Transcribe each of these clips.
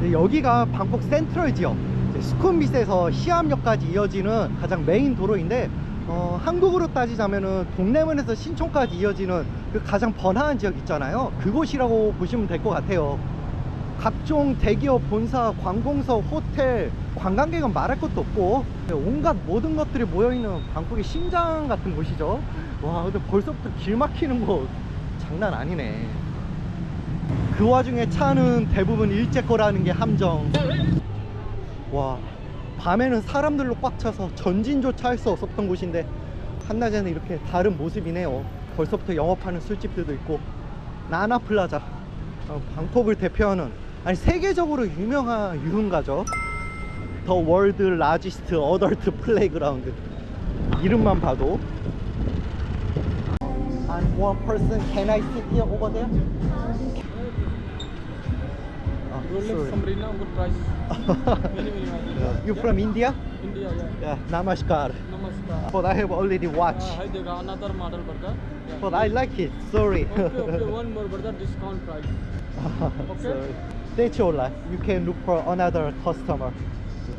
네, 여기가 방콕 센트럴 지역. 이제 수쿰빗에서 시암역까지 이어지는 가장 메인 도로인데 어, 한국으로 따지자면은 동대문에서 신촌까지 이어지는 그 가장 번화한 지역 있잖아요. 그곳이라고 보시면 될 것 같아요. 각종 대기업 본사, 관공서, 호텔, 관광객은 말할 것도 없고 온갖 모든 것들이 모여있는 방콕의 심장 같은 곳이죠. 와 근데 벌써부터 길 막히는 거 장난 아니네 그 와중에 차는 대부분 일제 거라는 게 함정. 와 밤에는 사람들로 꽉 차서 전진조차 할 수 없었던 곳인데 한낮에는 이렇게 다른 모습이네요. 벌써부터 영업하는 술집들도 있고 나나플라자 어, 방콕을 대표하는 아니 세계적으로 유명한 유흥가죠. 더 월드 라지스트 어덜트 플레이그라운드. 이름만 봐도. And one person can I sit here over there? 아, You live sorry. from Rina, good price. Many, many, many. You from India? India, yeah. Yeah, namaskar. Namaskar. But I have already watched. Uh, hi, Dega, another model burger. Yeah. But I like it. Sorry. Okay, okay, one more burger, discount price. Okay. Sorry. That's all right. You can look for another customer.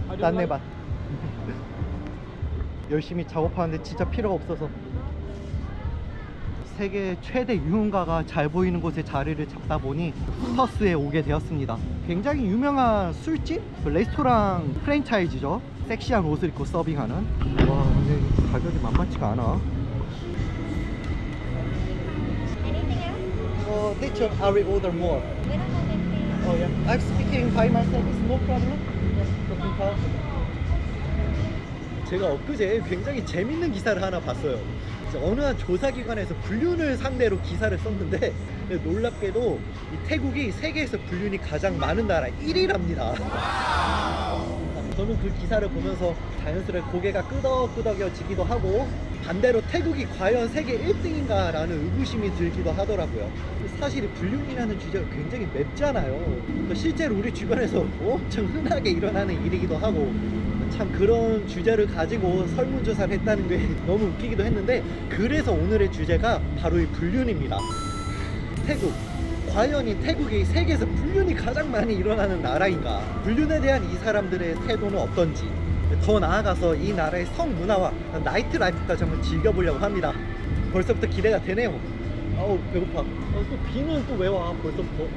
I 딴 like- 내봐. 열심히 작업하는데 진짜 필요가 없어서. 세계 최대 유흥가가 잘 보이는 곳에 자리를 잡다 보니 후터스에 오게 되었습니다. 굉장히 유명한 술집, 그 레스토랑 프랜차이즈죠. 섹시한 옷을 입고 서빙하는. 와, 근데 가격이 만만치가 않아. Anything else? 어, I will order more. Oh yeah. I'm speaking by myself. It's no problem. 제가 엊그제 굉장히 재밌는 기사를 하나 봤어요. 어느 한 조사기관에서 불륜을 상대로 기사를 썼는데 놀랍게도 이 태국이 세계에서 불륜이 가장 많은 나라 1위랍니다. 저는 그 기사를 보면서 자연스레 고개가 끄덕끄덕여지기도 하고 반대로 태국이 과연 세계 1등인가 라는 의구심이 들기도 하더라고요. 사실 이 불륜이라는 주제가 굉장히 맵잖아요. 그러니까 실제로 우리 주변에서 엄청 흔하게 일어나는 일이기도 하고 참 그런 주제를 가지고 설문조사를 했다는 게 너무 웃기기도 했는데 그래서 오늘의 주제가 바로 이 불륜입니다. 태국. 과연 이 태국이 세계에서 불륜이 가장 많이 일어나는 나라인가? 불륜에 대한 이 사람들의 태도는 어떤지 더 나아가서 이 나라의 성문화와 나이트 라이프까지 한번 즐겨보려고 합니다. 벌써부터 기대가 되네요. 아우 배고파. 어, 또 비는 또 왜 와? 벌써부터.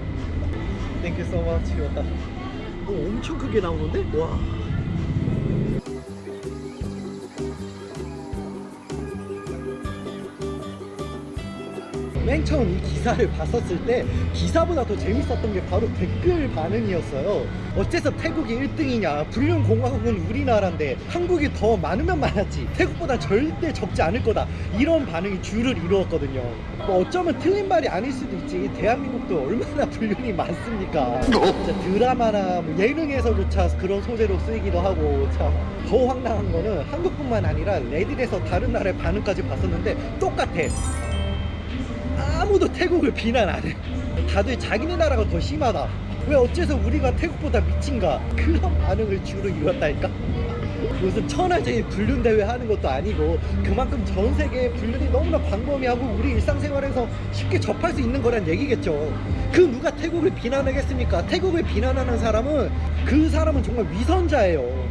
땡큐 so much. 와. 어, 엄청 크게 나오는데? 와. 맨 처음 이 기사를 봤었을 때 기사보다 더 재밌었던 게 바로 댓글 반응이었어요. 어째서 태국이 1등이냐? 불륜 공화국은 우리나라인데 한국이 더 많으면 많았지. 태국보다 절대 적지 않을 거다. 이런 반응이 줄을 이루었거든요. 뭐 어쩌면 틀린 말이 아닐 수도 있지. 대한민국도 얼마나 불륜이 많습니까? 진짜 드라마나 뭐 예능에서조차 그런 소재로 쓰이기도 하고 참 더 황당한 거는 한국뿐만 아니라 레딧에서 다른 나라의 반응까지 봤었는데 똑같아. 아무도 태국을 비난 안 해. 다들 자기네 나라가 더 심하다. 왜 어째서 우리가 태국보다 미친가? 그런 반응을 주로 이뤘다니까? 무슨 천하제일 불륜 대회 하는 것도 아니고 그만큼 전 세계의 불륜이 너무나 광범위하고 우리 일상생활에서 쉽게 접할 수 있는 거란 얘기겠죠. 그 누가 태국을 비난하겠습니까? 태국을 비난하는 사람은 그 사람은 정말 위선자예요.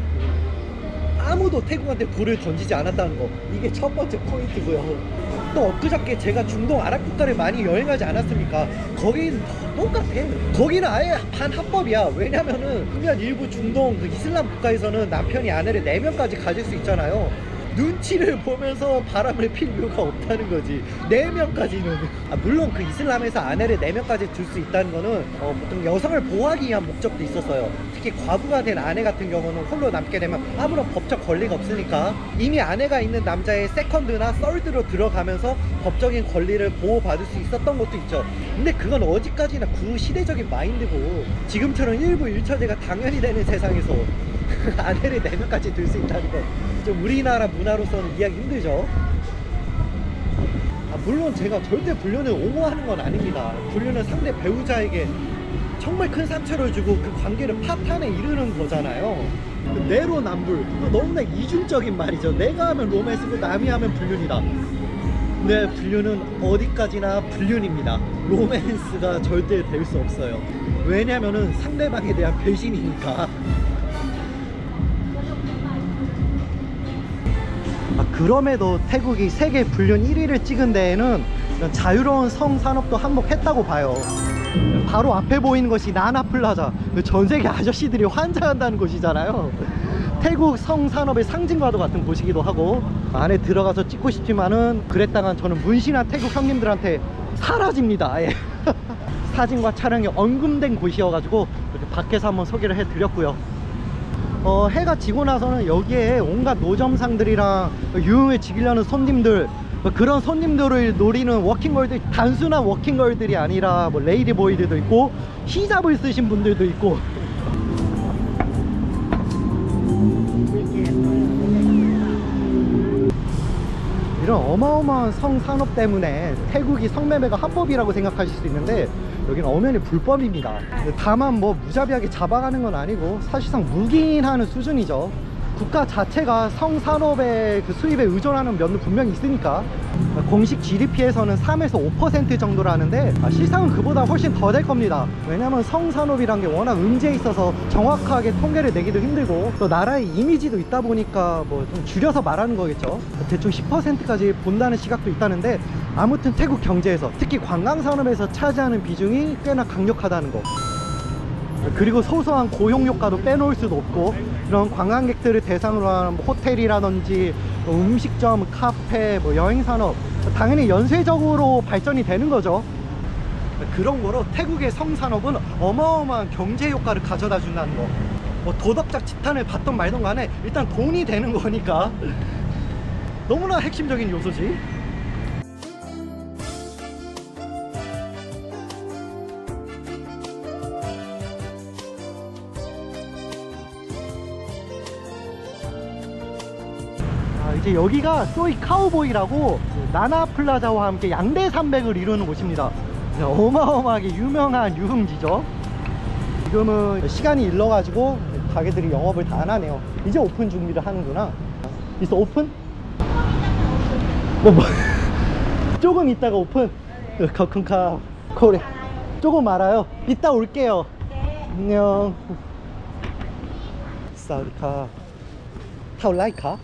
아무도 태국한테 불을 던지지 않았다는 거 이게 첫 번째 포인트고요 또 엊그저께 제가 중동 아랍 국가를 많이 여행하지 않았습니까? 거긴 똑같아. 거기는 아예 반 합법이야. 왜냐면은 보면 일부 중동 그 이슬람 국가에서는 남편이 아내를 4명까지 가질 수 있잖아요 눈치를 보면서 바람을 필 이유가 없다는 거지. 4명까지는. 아, 물론 그 이슬람에서 아내를 4명까지 둘수 있다는 거는 어, 보통 여성을 보호하기 위한 목적도 있었어요. 특히 과부가 된 아내 같은 경우는 홀로 남게 되면 아무런 법적 권리가 없으니까 이미 아내가 있는 남자의 세컨드나 썰드로 들어가면서 법적인 권리를 보호받을 수 있었던 것도 있죠. 근데 그건 어디까지나 구시대적인 마인드고 지금처럼 일부 일처제가 당연히 되는 세상에서 아내를 4명까지 둘수 있다는 건좀 우리나라 문화로서는 이해하기 힘들죠 아, 물론 제가 절대 불륜을 옹호하는 건 아닙니다. 불륜은 상대 배우자에게 정말 큰 상처를 주고 그 관계를 파탄에 이르는 거잖아요. 그 내로남불. 이거 너무나 이중적인 말이죠. 내가 하면 로맨스고 남이 하면 불륜이다. 네, 불륜은 어디까지나 불륜입니다. 로맨스가 절대 될 수 없어요. 왜냐면은 상대방에 대한 배신이니까. 그럼에도 태국이 세계 불륜 1위를 찍은 데에는 자유로운 성 산업도 한몫했다고 봐요. 바로 앞에 보이는 것이 나나플라자. 그전 세계 아저씨들이 환장한다는 곳이잖아요. 태국 성 산업의 상징과도 같은 곳이기도 하고 안에 들어가서 찍고 싶지만은 그랬다간 저는 문신한 태국 형님들한테 사라집니다. 아예. 사진과 촬영이 언금된 곳이어가지고 이렇게 밖에서 한번 소개를 해드렸고요. 어, 해가 지고 나서는 여기에 온갖 노점상들이랑 유흥을 즐기려는 손님들 뭐 그런 손님들을 노리는 워킹걸들 단순한 워킹걸들이 아니라 뭐 레이디보이들도 있고 히잡을 쓰신 분들도 있고 이런 어마어마한 성산업 때문에 태국이 성매매가 합법이라고 생각하실 수 있는데 여기는 엄연히 불법입니다. 다만 뭐 무자비하게 잡아가는 건 아니고 사실상 묵인하는 수준이죠. 국가 자체가 성산업의 그 수입에 의존하는 면도 분명히 있으니까 공식 GDP에서는 3에서 5% 정도라는데 아, 실상은 그보다 훨씬 더 될 겁니다. 왜냐면 성산업이란 게 워낙 음지에 있어서 정확하게 통계를 내기도 힘들고 또 나라의 이미지도 있다 보니까 뭐 좀 줄여서 말하는 거겠죠. 대충 10%까지 본다는 시각도 있다는데 아무튼 태국 경제에서 특히 관광산업에서 차지하는 비중이 꽤나 강력하다는 거. 그리고 소소한 고용 효과도 빼놓을 수도 없고 이런 관광객들을 대상으로 하는 뭐 호텔이라든지 뭐 음식점, 카페, 뭐 여행 산업 당연히 연쇄적으로 발전이 되는 거죠. 그런 거로 태국의 성산업은 어마어마한 경제 효과를 가져다 준다는 거. 뭐 도덕적 지탄을 받던 말던 간에 일단 돈이 되는 거니까 너무나 핵심적인 요소지. 이제 여기가 소이 카우보이라고 나나 플라자와 함께 양대 산맥을 이루는 곳입니다. 네, 어마어마하게 유명한 유흥지죠. 지금은 시간이 일러가지고 가게들이 영업을 다 안 하네요. 이제 오픈 준비를 하는구나. 있어 오픈? 뭐, 뭐. 조금 있다가 오픈. 커큰카 코레. 조금 알아요. 이따 올게요. 안녕. 사우디카. 타올라이카?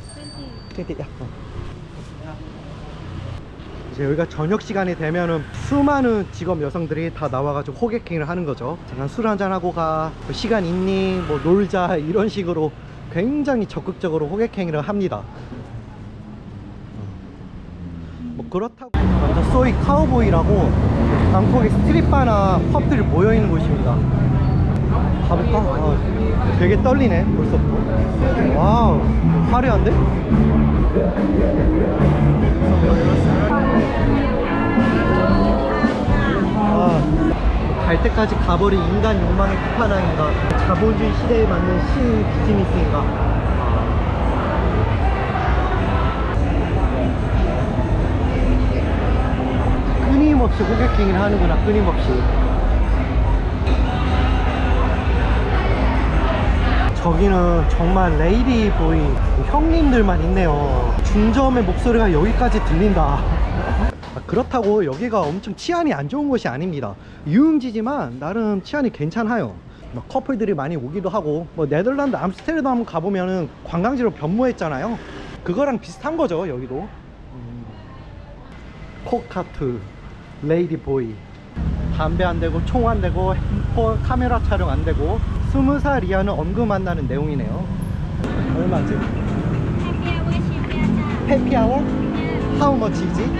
야. 이제 여기가 저녁 시간이 되면은 수많은 직업 여성들이 다 나와가지고 호객행위를 하는 거죠. 잠깐 술 한잔 하고 가, 뭐 시간 있니, 뭐 놀자 이런 식으로 굉장히 적극적으로 호객행위를 합니다. 뭐 그렇다고 먼저 소이 카우보이라고 방콕의 스트릿바나 펍들이 모여 있는 곳입니다. 가볼까? 아, 되게 떨리네 벌써부터. 와우 화려한데? 아, 갈 때까지 가버린 인간 욕망의 끝판왕인가 자본주의 시대에 맞는 신 비즈니스인가 끊임없이 호객행위를 하는구나 끊임없이 저기는 정말 레이디 보이 형님들만 있네요. 중저음의 목소리가 여기까지 들린다. 아, 그렇다고 여기가 엄청 치안이 안 좋은 곳이 아닙니다. 유흥지지만 나름 치안이 괜찮아요. 뭐 커플들이 많이 오기도 하고 뭐 네덜란드 암스테르담 가보면은 관광지로 변모했잖아요. 그거랑 비슷한 거죠 여기도. 음. 코카트 레이디 보이. 담배 안 되고 총 안 되고 핸드폰 카메라 촬영 안 되고 스무 살 이하는 언급한다는 내용이네요 얼마지? 해피 아워? Yeah. How much is it?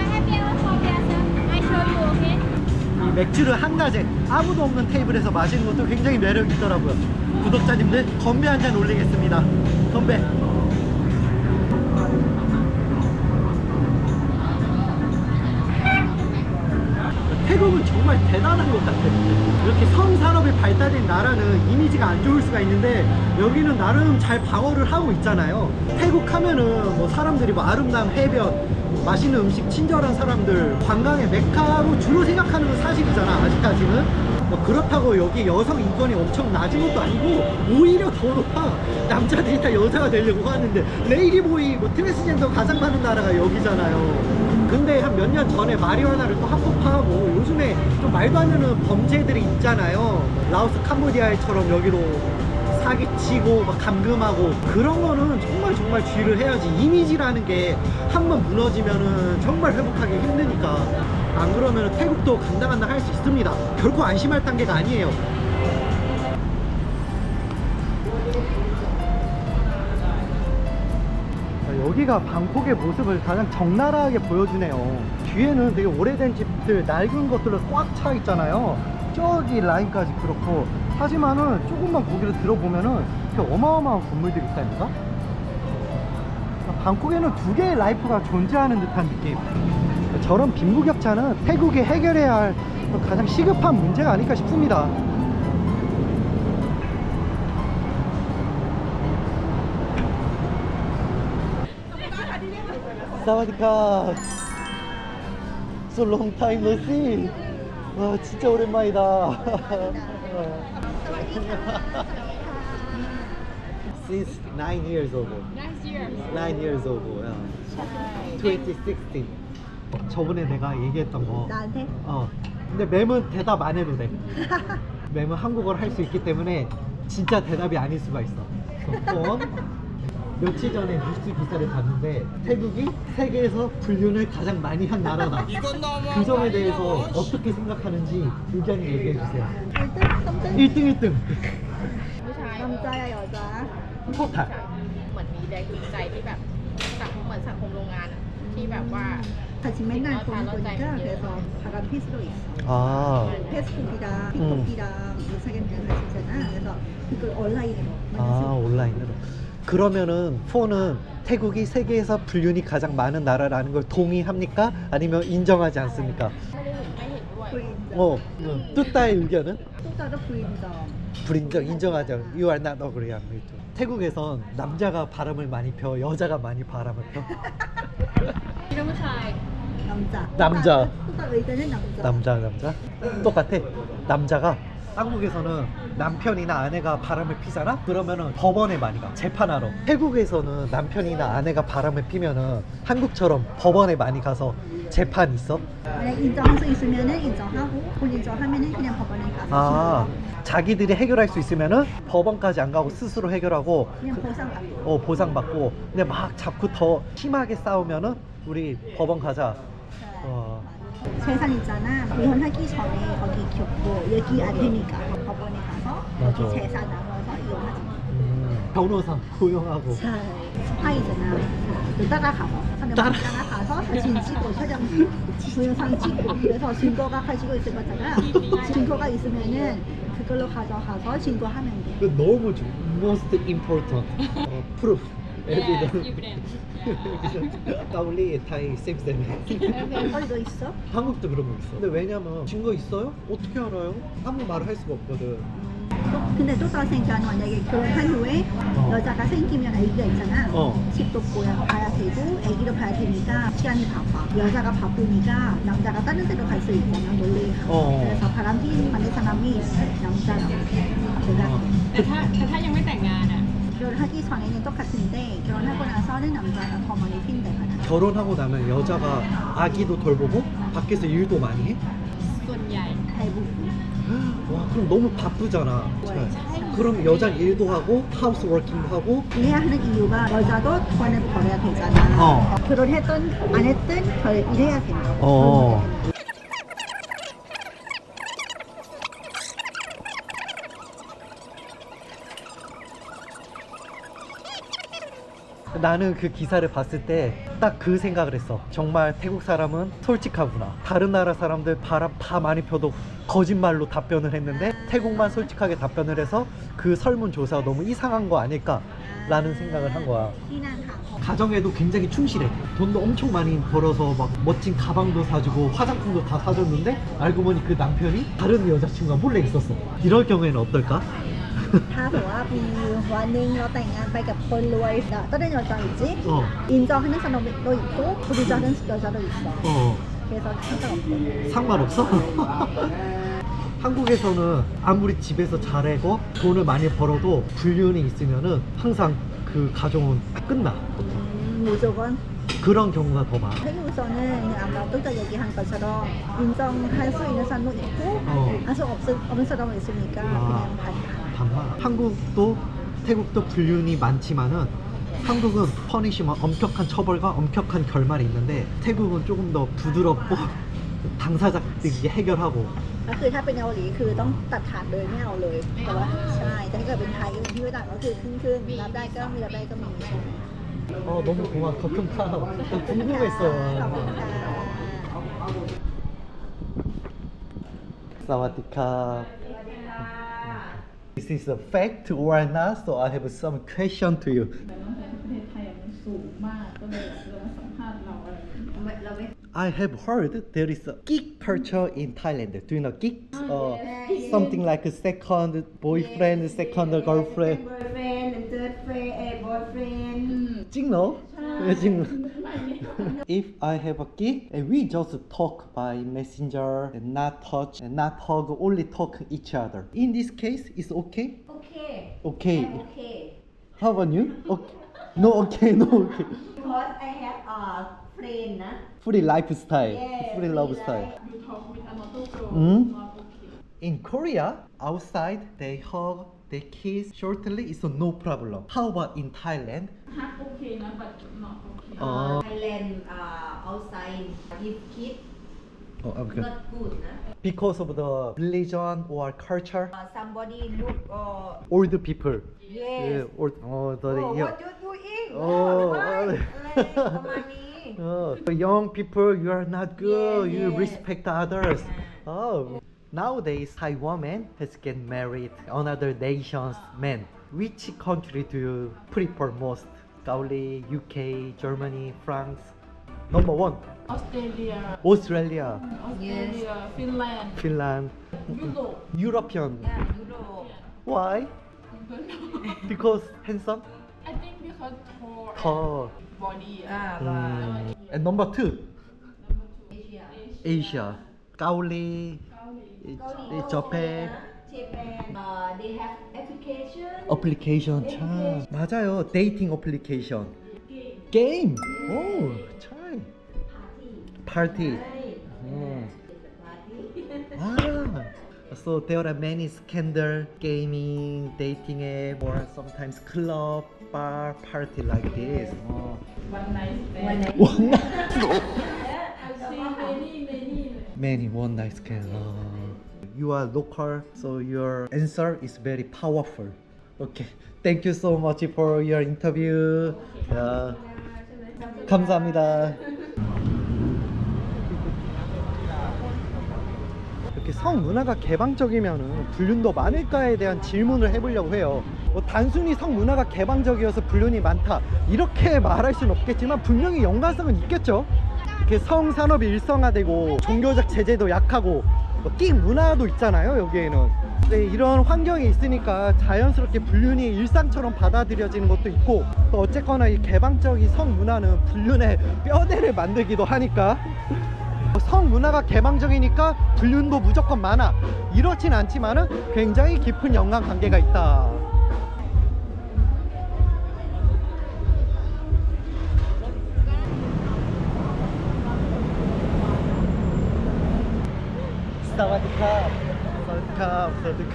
맥주를 한 가지 아무도 없는 테이블에서 마시는 것도 굉장히 매력이 있더라고요 구독자님들 건배 한 잔 올리겠습니다 건배 태국은 정말 대단한 것 같아요. 이렇게 성산업이 발달된 나라는 이미지가 안 좋을 수가 있는데 여기는 나름 잘 방어를 하고 있잖아요. 태국 하면은 뭐 사람들이 뭐 아름다운 해변 맛있는 음식 친절한 사람들 관광의 메카로 주로 생각하는 건 사실이잖아 아직까지는 뭐 그렇다고 여기 여성 인권이 엄청 낮은 것도 아니고 오히려 더 높아 남자들이 다 여자가 되려고 하는데 레이디보이 뭐 트랜스젠더 가장 많은 나라가 여기잖아요. 근데 한 몇 년 전에 마리화나를 또 합법화하고 요즘에 좀 말도 안 되는 범죄들이 있잖아요. 라오스 캄보디아처럼 여기로 사기치고 막 감금하고 그런 거는 정말 정말 주의를 해야지. 이미지라는 게 한 번 무너지면은 정말 회복하기 힘드니까 안 그러면 태국도 간당간당 할수 있습니다. 결코 안심할 단계가 아니에요. 자, 여기가 방콕의 모습을 가장 적나라하게 보여주네요. 뒤에는 되게 오래된 집들, 낡은 것들로 꽉 차 있잖아요. 저기 라인까지 그렇고. 하지만은 조금만 고개를 들어보면은 이렇게 어마어마한 건물들이 있다니까? 방콕에는 두 개의 라이프가 존재하는 듯한 느낌. 저런 빈부격차는 태국이 해결해야 할 가장 시급한 문제가 아닐까 싶습니다. 사와디카 So long time no see 와 진짜 오랜만이다 Since 9 years ago Last year. 9 years ago yeah. 2016 저번에 내가 얘기했던 거 나한테? 어. 근데 맴은 대답 안 해도 돼 맴은 한국어를 할 수 있기 때문에 진짜 대답이 아닐 수가 있어 그래서 며칠 전에 뉴스 기사를 봤는데 태국이 세계에서 불륜을 가장 많이 한 나라다. 그 점에 대해서 어떻게 생각하는지 의견 얘기해 주세요. 1등? 3등? 1등 1등 ผู้ชาย 남자야 여자? 토탈. เหมือนมีแรงจูงใจที่แบบสังคมเหมือนสังคมโรงงานอะที่แบบว่า 같이 맨날 아, 보는 거니까 그래서 바람 필수로 있어. 아. 페스북이랑 음. 틱톡이랑 인스타그램 같이 있잖아. 그래서 그걸 온라인으로. 아 온라인으로. 그러면은 포는 태국이 세계에서 불륜이 가장 많은 나라라는 걸 동의합니까? 아니면 인정하지 않습니까? 부인정. 어, 네. 뚜따의 의견은? 또 다른 부인정. 불인정 인정하죠. You are not agree. 태국에선 남자가 바람을 많이 펴, 여자가 많이 바람을 펴. 이런 거 차이. 남자. 남자. 남자. 남자 남자. 똑같아. 남자가 한국에서는 남편이나 아내가 바람을 피잖아? 그러면은 법원에 많이 가 재판하러 태국에서는 남편이나 아내가 바람을 피면은 한국처럼 법원에 많이 가서 재판 있어? 만약 인정할 수 있으면은 인정하고 본 인정하면은 그냥 법원에 가서 아, 자기들이 해결할 수 있으면은 법원까지 안 가고 스스로 해결하고 그냥 보상받고 어, 보상받고 근데 막 자꾸 더 심하게 싸우면은 우리 법원 가자 어. 재산 있잖아 이혼하기 전에 거기 겪고 얘기 안 되니까 법원에 가서 맞아. 거기 재산 나눠서 이혼하지 음, 변호사 고용하고 자, 스파이잖아. 그 따라가서 따라- 따라가서 사진 찍고 촬영 동영상 찍고 그래서 증거가 가지고 있을 거잖아. 증거가 있으면은 그걸로 가져가서 증거하면 돼. 그 너무 중 most important 어, proof evidence only Thai same same 어디도 있어? 한국도 그런 거 있어 근데 왜냐면 증거 있어요? 어떻게 알아요? 아무 말을 할 수가 없거든 또, 근데 또 다른 생각은 만약에 결혼한 후에 어. 여자가 생기면 아기가 있잖아. 어. 집도 보야 봐야 되고 아기도 봐야 되니까 시간이 바빠. 여자가 바쁘니까 남자가 다른 데로 갈 수 있잖아. 놀러 가고. 어. 그래서 바람핀 만든 사람이 남자라고. 제가 어. แต่ถ้าแต่ถ้ายังไม่แต่งงานอ่ะ 결혼하기 전에는 똑같은데 결혼하고 나서는 남자가 더 많이 핀대가 나. 결혼하고 나면 여자가 아기도 돌보고 밖에서 일도 많이 해? ส่วนใหญ่ 대부분. 와 그럼 너무 바쁘잖아 네. 그럼 여자는 일도 하고 하우스 워킹도 하고 이래야 하는 이유가 여자도 돈을 벌어야 되잖아. 어. 결혼했든 안 했든 별 일해야 된다. 어. 나는 그 기사를 봤을 때 딱 그 생각을 했어. 정말 태국 사람은 솔직하구나. 다른 나라 사람들 바람 다 많이 펴도 거짓말로 답변을 했는데 태국만 솔직하게 답변을 해서 그 설문조사가 너무 이상한 거 아닐까라는 생각을 한 거야. 희난하고. 가정에도 굉장히 충실해. 돈도 엄청 많이 벌어서 막 멋진 가방도 사주고 화장품도 다 사줬는데 알고 보니 그 남편이 다른 여자친구가 몰래 있었어. 이럴 경우에는 어떨까? ถ้าแบบว่ามีวันหนึงเราแต่งงานไปกับคนรวยแต่ต้นย여자 있지? 어, 인정하는 사람도 있고 부르자는 여자도 있어. 어, 그래서 상관없대. 상관없어? 한국에서는 아무리 집에서 잘하고 돈을 많이 벌어도 불륜이 있으면은 항상 그 가정은 끝나. 음, 무조건 그런 경우가 더 많아. 태국에서는 아까 또자 얘기한 것처럼 인정할 수 있는 사람도 있고 어. 할 수 없는 사람도 있으니까 아. 그냥 반반. 반만. 한국도 태국도 불륜이 많지만은 한국은 퍼니시먼 엄격한 처벌과 엄격한 결말이 있는데 태국은 조금 더 부드럽고 당사자들이 해결하고 ก็คือถ้าเป็นเกาหลีคือต้องตัดขาดเลยไม่เอาเลยแต่ว่าใช่แต่ถ้าเกิดเป็นไทยที่ไม่ต่างก็คือครึ่งครึ่งๆรับได้ก็มีรับได้ก็มีใช่ไหม 어 너무 고마워 걱정카 궁금했어 ขอบคุณค่ะ 사와디카 This is a fact or not so I have some question to you ประเทศไทยมันสูงมากก็เลยเรา I have heard there is a geek culture in Thailand. Do you know geeks? Oh, uh. Something like a second boyfriend, yes, second girlfriend. Second boyfriend, third friend, eh, and boyfriend. Mm. Jingno? Ah. if I have a geek and we just talk by messenger and not touch and not hug, only talk each other. In this case, it's okay. Okay. Okay. I'm okay. How about you? Okay. No, okay, no, okay. Because I have a friend. Ah, foodie lifestyle. Yeah, foodie lifestyle. Mm? In Korea, outside they hug, they kiss shortly, it's no problem. How about in Thailand? Half okay, no, but not okay. Uh, Thailand uh, outside, if kiss, oh, okay. not good. No? Because of the religion or culture? Uh, somebody look... Uh, old people. Yes. Yeah, old, oh, the, oh yeah. what you doing? Oh, oh, oh. Uh, oh, for young people, you are not good. Yeah, you yeah. respect others. Oh. Nowadays, Thai woman has get married another nation's men. Which country do you prefer most? Gauli, UK, Germany, France. Number one. Australia. Australia. Mm, Australia. Yes. Finland. Finland. Euro. European. Yeah, Why? because handsome. I think because tall. Tall. body. Ah, và Mm. And number two, Asia. Asia, Gaoli, Japan. Japan. Uh, they have application. 어플리케이션 참 맞아요 데이팅 어플리케이션 Game. 게임 오참 Party. 파티 Right. 음. Party. 아 so there are many scandal gaming dating app or sometimes club bar party like this. Oh. One night stand. One night. yeah, I've seen many, many. Many one night stand. Oh. You are local, so your answer is very powerful. Okay. Thank you so much for your interview. Okay. Yeah. 감사합니다. 이렇게 성 문화가 개방적이면 불륜도 많을까에 대한 질문을 해보려고 해요. 뭐 단순히 성 문화가 개방적이어서 불륜이 많다 이렇게 말할 수는 없겠지만 분명히 연관성은 있겠죠. 이렇게 성 산업이 일성화되고 종교적 제재도 약하고 뭐끼 문화도 있잖아요 여기에는. 네, 이런 환경이 있으니까 자연스럽게 불륜이 일상처럼 받아들여지는 것도 있고 또 어쨌거나 이 개방적인 성 문화는 불륜의 뼈대를 만들기도 하니까 뭐 성문화가 개방적이니까 불륜도 무조건 많아. 이렇진 않지만은 굉장히 깊은 연관 관계가 있다. 사와디캅 사와디캅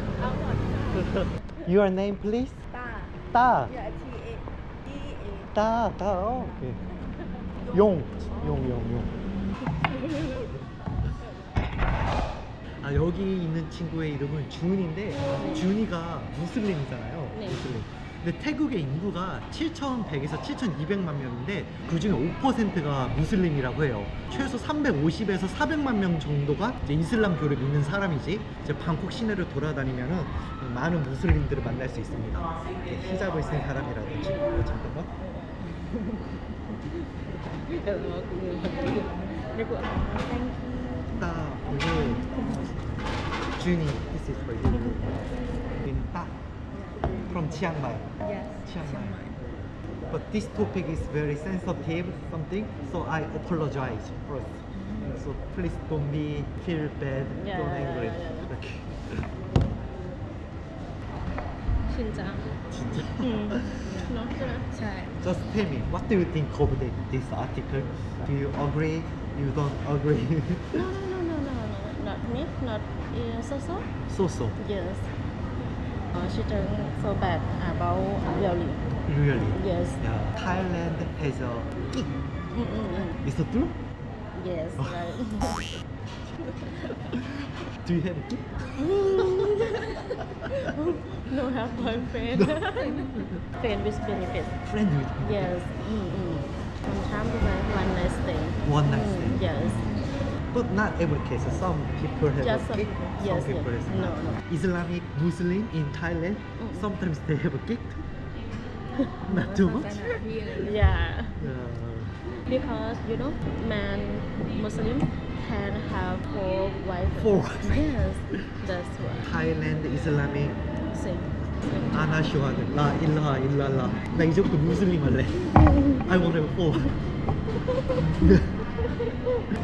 사와디캅 Your name please? 따 따? Yeah, T-A D-A 따, 따, 오케이. 용용용 용, 용. 아, 여기 있는 친구의 이름은 준인데 준이가 무슬림이잖아요. 네. 무슬림. 근데 태국의 인구가 7,100에서 7,200만 명인데 그 중에 5%가 무슬림이라고 해요. 최소 350에서 400만 명 정도가 이제 이슬람교를 믿는 사람이지. 이제 방콕 시내를 돌아다니면은 많은 무슬림들을 만날 수 있습니다. 이렇게 히잡을 쓴 사람이라든지. 어, 잠깐만. Thank you. 오늘 this is for you. In from Chiang Mai. Yes. Chiang Mai. But this topic is very sensitive something, so I apologize first. So please don't be feel bad, Yeah, don't yeah, yeah, angry. yeah. Okay. Just tell me, what do you think of this article? Do you agree you don't agree. No no no no no no not me not uh, so so So so yes. Uh, she think so bad about really Really? Yes. Yeah. Thailand has a kick mm -mm. Is it true? yes right. Do you have a kick? no have boyfriend. Friend with benefit. Friend with me yes. Mm -mm. sometimes like one night thing. One night Mm, stand yes But not every case. Some people have Just a some kick. people. Some Yes, people yes. is No, not. no. Islamic Muslim in Thailand, Mm. sometimes they have a kick. not too much. yeah Yeah. because you know man Muslim can have four wives Four. yes that's why Thailand Islamic same 아나 쇼하는 라 일라 일랄라. 나 이제부터 무슬림 할래. I wanna have four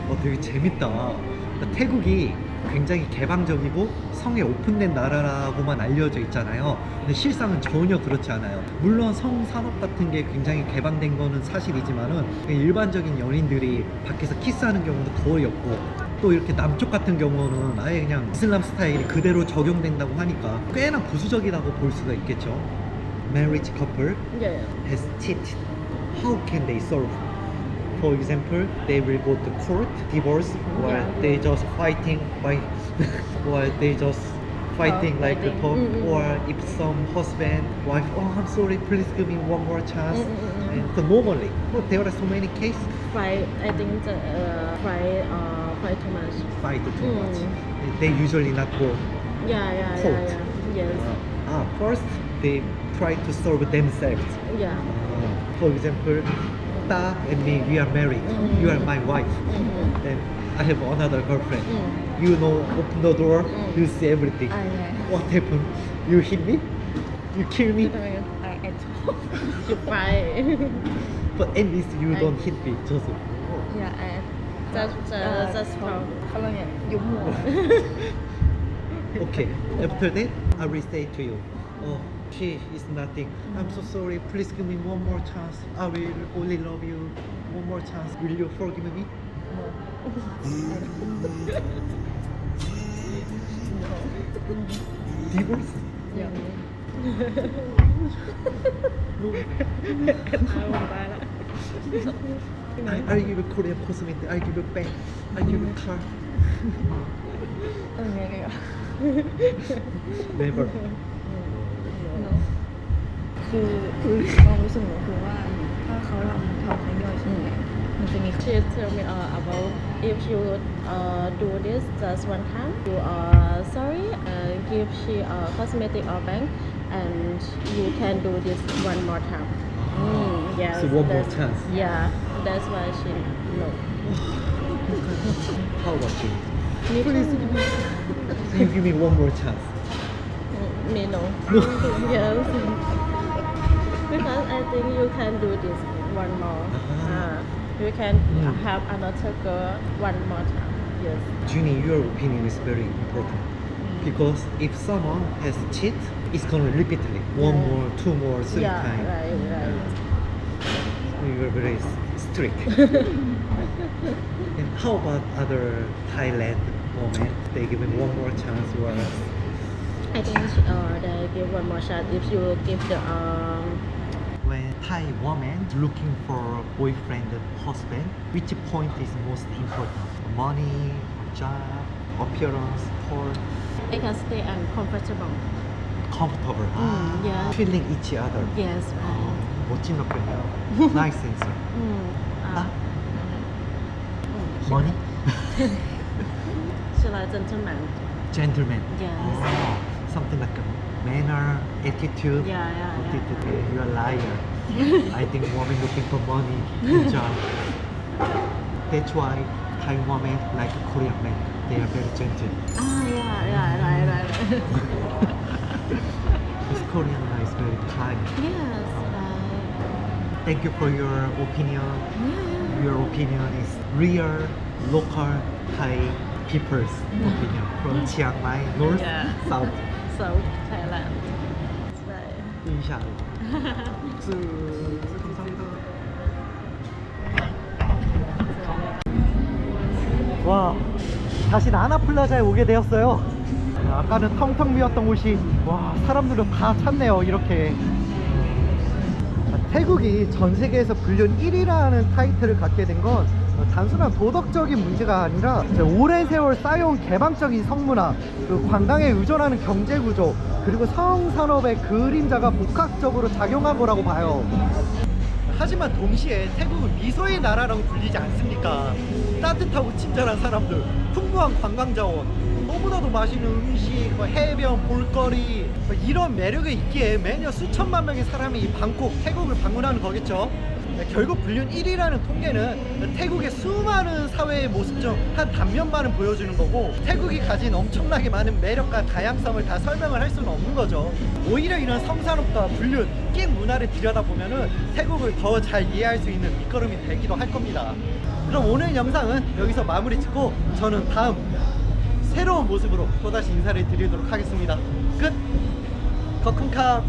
어. 되게 재밌다. 그러니까 태국이 굉장히 개방적이고 성에 오픈된 나라라고만 알려져 있잖아요. 근데 실상은 전혀 그렇지 않아요. 물론 성 산업 같은 게 굉장히 개방된 거는 사실이지만은 일반적인 연인들이 밖에서 키스하는 경우도 거의 없고 또 이렇게 남쪽 같은 경우는 아예 그냥 이슬람 스타일이 그대로 적용된다고 하니까 꽤나 보수적이라고 볼 수가 있겠죠 Marriage couple yeah has cheated how can they solve for example they will go to court divorce or Yeah. they just fighting by or they just fighting Oh, like the fighting. talk Mm, mm, or if some husband wife oh i'm sorry please give me one more chance Mm, mm, mm, mm. and so normally but there are so many cases fight I think the uh, fight uh, fight too much fight too Mm. much they usually not go yeah yeah yeah Court. yeah yes uh, ah, first they try to solve themselves yeah Uh, for example, Ta and me, we are married. Mhm. You are my wife. Mhm. Then I have another girlfriend. Mm. You know, open the door, Mm. you see everything. Yeah What happened? You hit me? You kill me? I I told you fight But at least you I- don't hit me, just. yeah I Okay. Uh, after that, I will say to you, oh, she is nothing. I'm so sorry. Please give me one more chance. I will only love you one more chance. Will you forgive me? Divorce? Yeah. No. I won't buy that you Korean cosmetic. I give you bag. I give you car. เออไงเลยอ่ะ Never. คือคือความรู้สึกหนูคือว่าถ้าเขาทำทำให้ย่อยใช่ไหมมันจะมี She tell me uh, about if you uh, do this just one time, you are sorry, uh, give she uh, cosmetic or bank, and you can do this one more time. Mm, yes, So one more that's- chance. Yeah, that's why she no. How about you? Me Please. too. You give me one more chance. Mm, Me no. No. yes. because I think you can do this one more. Uh, you can Mm. have another girl one more time. Yes. Junie, your opinion is very important. Because if someone has cheat, it's gonna repeatedly. One Yeah. more, two more, three yeah, times. right, right. You are very s- strict. and how about other Thailand women? They give me one more chance or I think uh, they give one more shot if you give the um when Thai woman looking for boyfriend and husband, which point is most important? Money, job, appearance, or I can stay and comfortable. comfortable? Mm, yeah. Feeling each other. Yes, 어, right. 멋진 답변이야. nice answer. Mm. Money? She like gentleman. Gentleman. Yes. Oh, something like a manner, attitude. Yeah, yeah, yeah. Attitude. You're a liar. I think women looking for money, good job. That's why Thai women like Korean men. They are very gentle. Ah, yeah, yeah, right, right. right. This Korean man is very kind. yes. Thank you for your opinion. Your opinion is real, local Thai people's opinion from Chiang Mai, north, Yeah. south. South Thailand. Right. 인샤. 감사합니다. 와, 다시 나나 플라자에 오게 되었어요. 아까는 텅텅 비었던 곳이 와 사람들로 다 찼네요. 이렇게. 태국이 전 세계에서 불륜 1위라는 타이틀을 갖게 된 건 단순한 도덕적인 문제가 아니라 오랜 세월 쌓여온 개방적인 성문화, 그 관광에 의존하는 경제 구조, 그리고 성산업의 그림자가 복합적으로 작용한 거라고 봐요. 하지만 동시에 태국은 미소의 나라라고 불리지 않습니까? 따뜻하고 친절한 사람들, 풍부한 관광 자원, 너무나도 맛있는 음식, 뭐 해변, 볼거리 뭐 이런 매력이 있기에 매년 수천만 명의 사람이 이 방콕, 태국을 방문하는 거겠죠. 네, 결국 불륜 1위라는 통계는 태국의 수많은 사회의 모습 중 한 단면만을 보여주는 거고 태국이 가진 엄청나게 많은 매력과 다양성을 다 설명을 할 수는 없는 거죠. 오히려 이런 성산업과 불륜, 낀 문화를 들여다보면 은 태국을 더 잘 이해할 수 있는 밑거름이 되기도 할 겁니다. 그럼 오늘 영상은 여기서 마무리 짓고 저는 다음 새로운 모습으로 또다시 인사를 드리도록 하겠습니다. 끝! 거쿤카